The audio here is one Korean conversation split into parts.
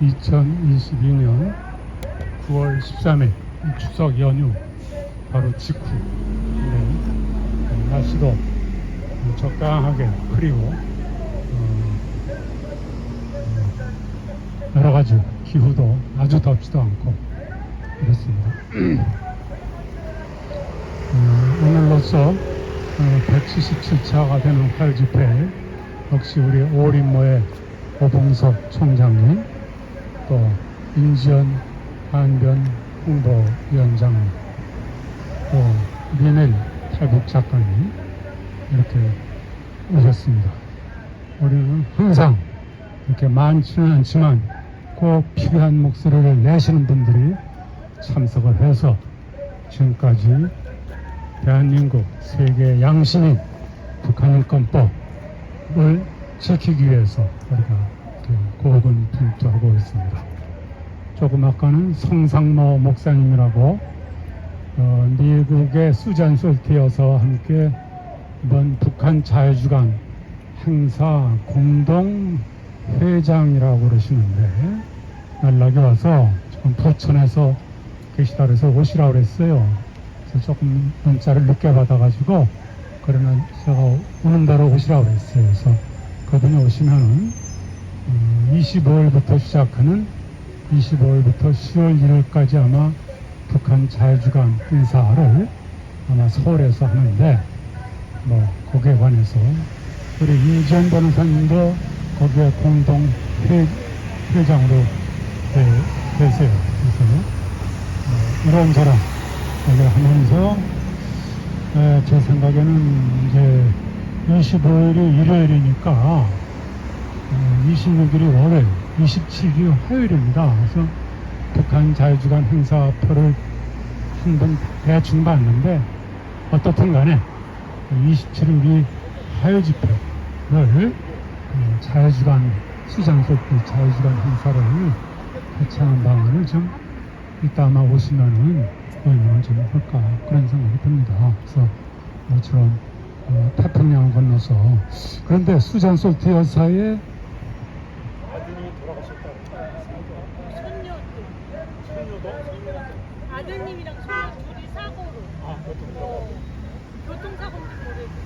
2022년 9월 13일 이 추석 연휴 바로 직후 네, 날씨도 적당하게 흐리고 어, 어, 여러 가지 기후도 아주 덥지도 않고 그렇습니다. 어, 오늘로써 177차가 되는 화요 집회 역시 우리 오림모의 오봉석 총장님 또 인지연 한변 홍보위원장님 또 리넬 탈북 작가님 이렇게 오셨습니다. 우리는 항상 이렇게 많지는 않지만 꼭 필요한 목소리를 내시는 분들이 참석을 해서 지금까지 대한민국 세계 양심인 북한인권법을 지키기 위해서 우리가 이렇게 고군분투하고 있습니다. 조금 아까는 성상모 목사님이라고 어, 미국의 수잔 솔티어서와 함께 이번 북한 자유주간 행사 공동 회장이라고 그러시는데 연락이 와서 지금 부천에서 계시다 그래서 오시라고 그랬어요. 그래서 조금 문자를 늦게 받아가지고 그러면 제가 오는 대로 오시라고 그랬어요. 그래서 그분이 오시면은 25일부터 시작하는 25일부터 10월 1일까지 아마 북한 자유주간 행사를 아마 서울에서 하는데 뭐 거기에 관해서 우리 이전 변호사님도 거기에 공동 회, 회장으로 되, 되세요. 그래서 어, 이런 저런 얘기를 하면서 에, 제 생각에는 이제 25일이 일요일이니까 어, 26일이 월요일, 27일이 화요일입니다. 그래서 북한 자유주간 행사표를 한 번 대충 봤는데 어떻든 간에 27일이 화요 집회를 그 자유주간 시장 속그 자유주간 행사를 개최하는 방안을 좀 이따 아마 오시면은 의논을 좀 할까 그런 생각이 듭니다. 그래서 모처럼 어, 태평양을 건너서 그런데 수잔 솔트 여사의 아들이 돌아가셨다. 손녀도 손녀도 손녀도. 아드님이랑 손녀 둘이 사고로 아, 그것도 어, 교통사고인지 모르겠고 사고로 어,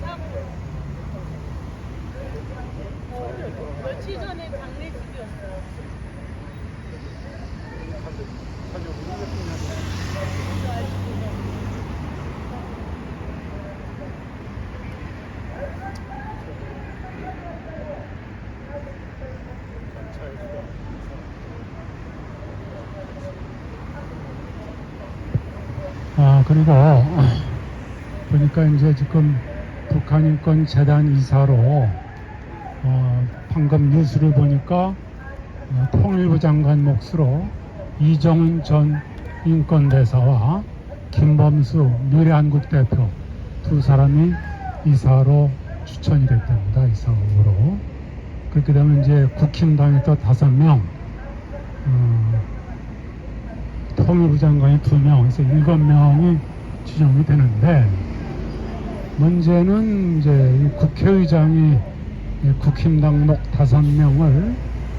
아 그리고 보니까 이제 지금 북한인권 재단 이사로 어, 방금 뉴스를 보니까 어, 통일부 장관 몫으로 이정은 전 인권대사와 김범수 미래한국 대표 두 사람이 이사로 추천이 됐답니다. 이사로 그렇게 되면 이제 국힘당에 또 다섯 명 어, 통일부 장관이 두 명, 그래서 일곱 명이 지정이 되는데 문제는 이제 이 국회의장이 이 국힘당 목 다섯 명을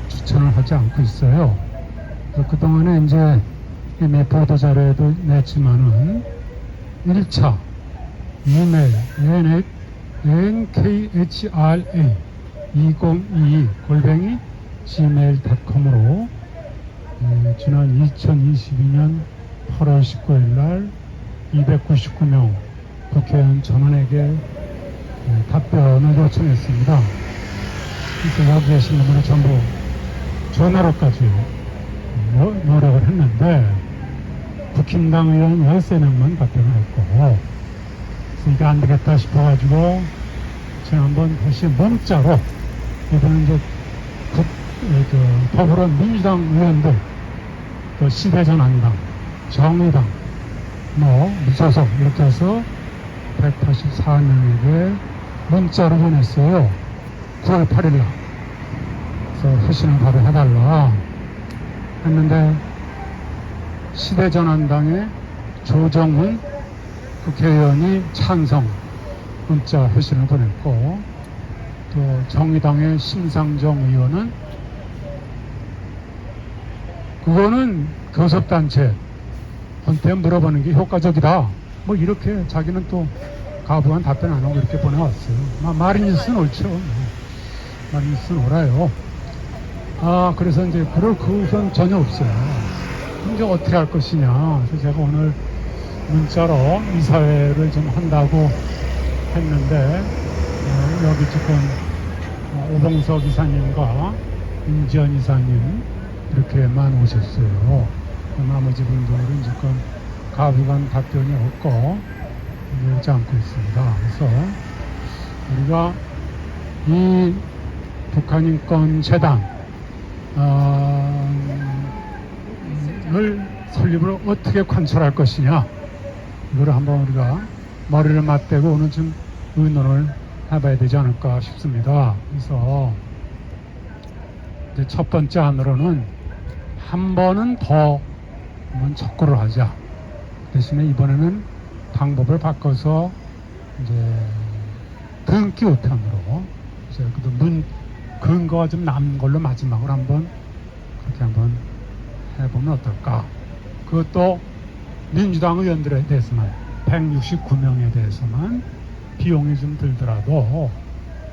추천을 하지 않고 있어요. 그동안에 이제 이미 보도자료에도 냈지만은 1차 이메일 NKHRA 2022 골뱅이 gmail.com으로 예, 지난 2022년 8월 19일 날 299명 국회의원 전원에게 예, 답변을 요청했습니다. 그래서 여기 계신 분은 전부 전화로까지 노- 노력을 했는데 국힘당 의원 13명만 답변을 했고 이게 안 되겠다 싶어가지고 지난번 다시 문자로 이번엔 이제 국, 에, 그, 더불어 민주당 의원들 또 시대전환당, 정의당, 뭐 무소속 이렇게 해서 184명에게 문자로 보냈어요. 9월 8일 날. 그래서 회신을 바로 해달라 했는데 시대전환당의 조정훈 국회의원이 찬성 문자 회신을 보냈고 또 정의당의 심상정 의원은 그거는 교섭단체 한테 물어보는 게 효과적이다. 뭐 이렇게 자기는 또 가부한 답변 안 하고 이렇게 보내왔어요. 마- 마리니스는 옳죠. 뭐. 마리니스는 옳아요. 아, 그래서 이제 그럴 그 우선 전혀 없어요. 이제 어떻게 할 것이냐. 그래서 제가 오늘 문자로 이사회를 좀 한다고 했는데, 어, 여기 지금 어, 오봉석 이사님과 임지연 이사님 이렇게만 오셨어요. 나머지 분들은 지금 가부간 답변이 없고 오지 않고 있습니다. 그래서 우리가 이 북한인권재단 어, 을 설립을 어떻게 관철할 것이냐 이거를 한번 우리가 머리를 맞대고 오늘 좀 의논을 해봐야 되지 않을까 싶습니다. 그래서 첫 번째 안으로는 한 번은 더 한번 척구를 하자. 대신에 이번에는 방법을 바꿔서 이제 등기 우편으로 이제 그문 근거가 좀 남은 걸로 마지막으로 한번 그렇게 한번 해보면 어떨까. 그것도 민주당 의원들에 대해서만 169명에 대해서만 비용이 좀 들더라도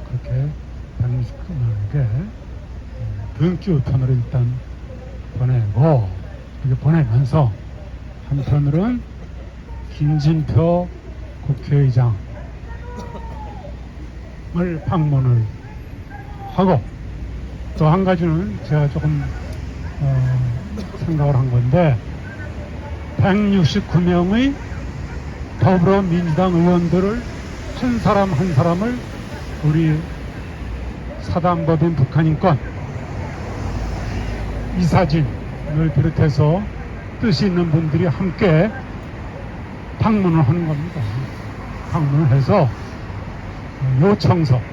그렇게 169명에게 등기 우편으로 일단 보내고 이렇게 보내면서 한편으로는 김진표 국회의장을 방문을 하고 또 한 가지는 제가 조금 어, 생각을 한 건데 169명의 더불어민주당 의원들을 한 사람 한 사람을 우리 사단법인 북한인권 이사진을 비롯해서 뜻이 있는 분들이 함께 방문을 하는 겁니다. 방문을 해서 요청서,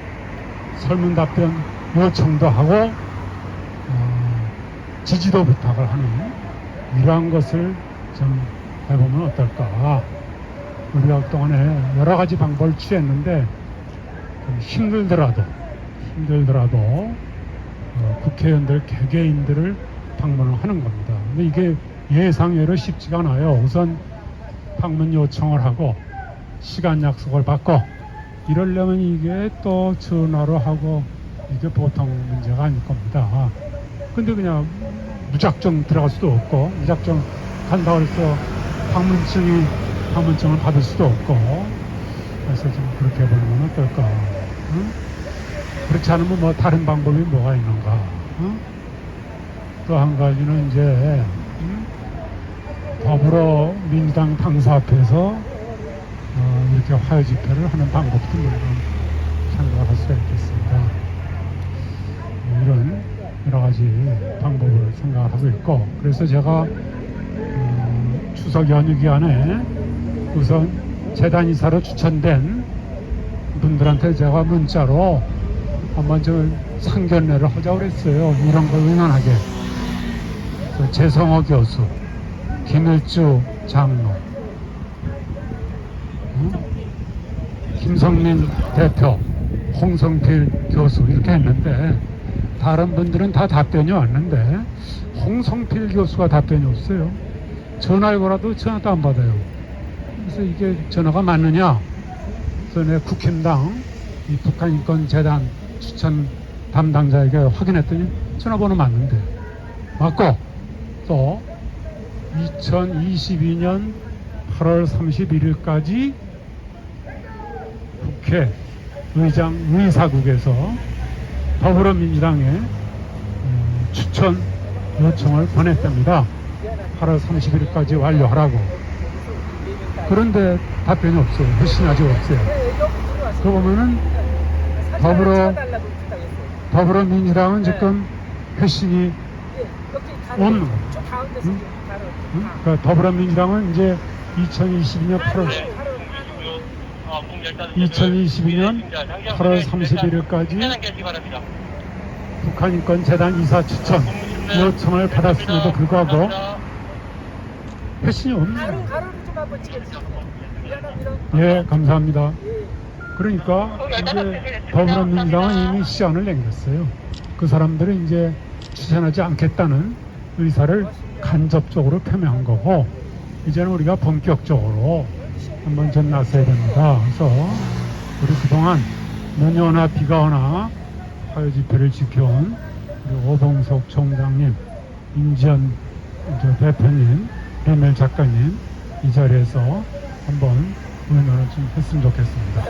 설문 답변 요청도 하고 어, 지지도 부탁을 하는 이러한 것을 좀 해보면 어떨까. 우리가 그동안에 여러 가지 방법을 취했는데 좀 힘들더라도 힘들더라도 어, 국회의원들 개개인들을 방문을 하는 겁니다. 근데 이게 예상외로 쉽지가 않아요. 우선 방문 요청을 하고 시간 약속을 받고 이러려면 이게 또 전화로 하고 이게 보통 문제가 아닐 겁니다. 근데 그냥 무작정 들어갈 수도 없고 무작정 간다고 해서 방문증이 방문증을 받을 수도 없고 그래서 좀 그렇게 해보는 건 어떨까? 응? 그렇지 않으면 뭐 다른 방법이 뭐가 있는가? 또한 가지는 이제 응? 더불어민주당 당사 앞에서 어, 이렇게 화요 집회를 하는 방법도 물론 생각을 할 수가 있겠습니다. 뭐 이런 여러 가지 방법을 생각을 하고 있고 그래서 제가 음, 추석 연휴 기간에 우선 재단 이사로 추천된 분들한테 제가 문자로 한번 저 상견례를 하자고 그랬어요. 이런 걸 의논하게. 그 재성호 교수, 김일주 장로, 응? 김성민 대표, 홍성필 교수 이렇게 했는데 다른 분들은 다 답변이 왔는데 홍성필 교수가 답변이 없어요. 전화를 걸어도 전화도 안 받아요. 그래서 이게 전화가 맞느냐? 내 국힘당 이 북한인권재단 추천 담당자에게 확인했더니 전화번호 맞는데 맞고 또 2022년 8월 31일까지 국회 의장 의사국에서 더불어민주당에 음, 추천 요청을 보냈답니다. 8월 31일까지 완료하라고. 그런데 답변이 없어요. 훨씬 아직 없어요. 그 보면은 더불어 더불어민주당은 지금 회신이 거예요. 응? 응? 그러니까 더불어민주당은 이제 2022년 8월 2022년 8월 31일까지 북한인권재단 이사 추천 요청을 받았음에도 불구하고 회신이. 미안합니다. 예, 감사합니다. 그러니까 이제 더불어민주당은 이미 시안을 남겼어요. 그 사람들은 이제 추천하지 않겠다는 의사를 간접적으로 표명한 거고 이제는 우리가 본격적으로 한번 좀 나서야 됩니다. 그래서 우리 그동안 눈이 오나 비가 오나 화요 집회를 지켜온 우리 오봉석 총장님, 임지연 저 대표님, 배멜 작가님 이 자리에서 한번 의논을 좀 했으면 좋겠습니다.